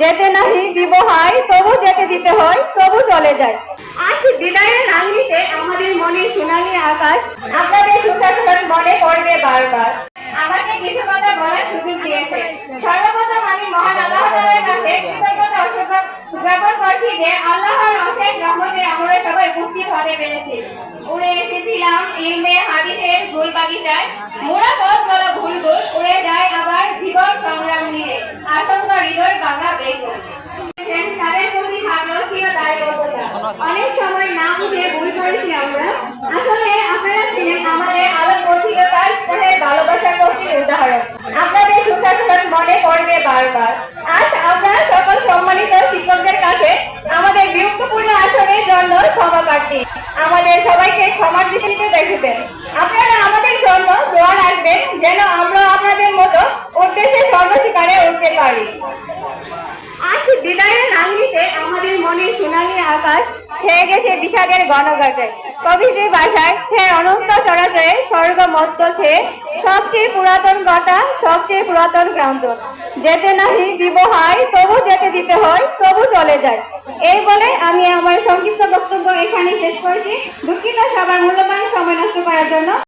যেতে নাহি দিব হয় তবু যেতে দিতে হয়, তবু চলে যায়। আজ বিদায়ের রাঙ্গিতে আমাদের মনে সোনালি আকাশ, আপনাদের সুখাসন মনে পড়বে বারবার। আমাকে কিছু কথা বলার সুযোগ দিয়েছে। সর্বপ্রথম আমি মহান আল্লাহ তাআলার কাছে কৃতজ্ঞতা জ্ঞাপন করছি যে আল্লাহর অশেষ রহমতে আমরা সবাই উপস্থিত হতে পেরেছি। উড়ে এসেছিলাম ইলমে হাদিসের ফুল বাগিচায়। মোরা পথ গলা ভুল ভুল অনেক আপনারা আমাদের জন্য সবাইকে ক্ষমার দৃষ্টিতে দেখবেন। আপনারা আমাদের জন্য দোয়া রাখবেন যেন আমরা আপনাদের মতো উদ্দেশ্যে সর্বশিকারে উঠতে পারি। বিদায়ের আমাদের মনে সোনালি আকাশ ছেয়ে গেছে বিষাদের গণগাটে কবিদের ভাষায় হে অনন্ত চরাচরে স্বর্গ মত্ত ছে, সবচেয়ে পুরাতন কথা সবচেয়ে পুরাতন ক্রান্ত। যেতে নাহি দিব হয়, তবু যেতে দিতে হয়, তবু চলে যায়। এই বলে আমি আমার সংক্ষিপ্ত বক্তব্য এখানে শেষ করেছি। দুঃখিত সবার মূল্যবান সময় নষ্ট করার জন্য।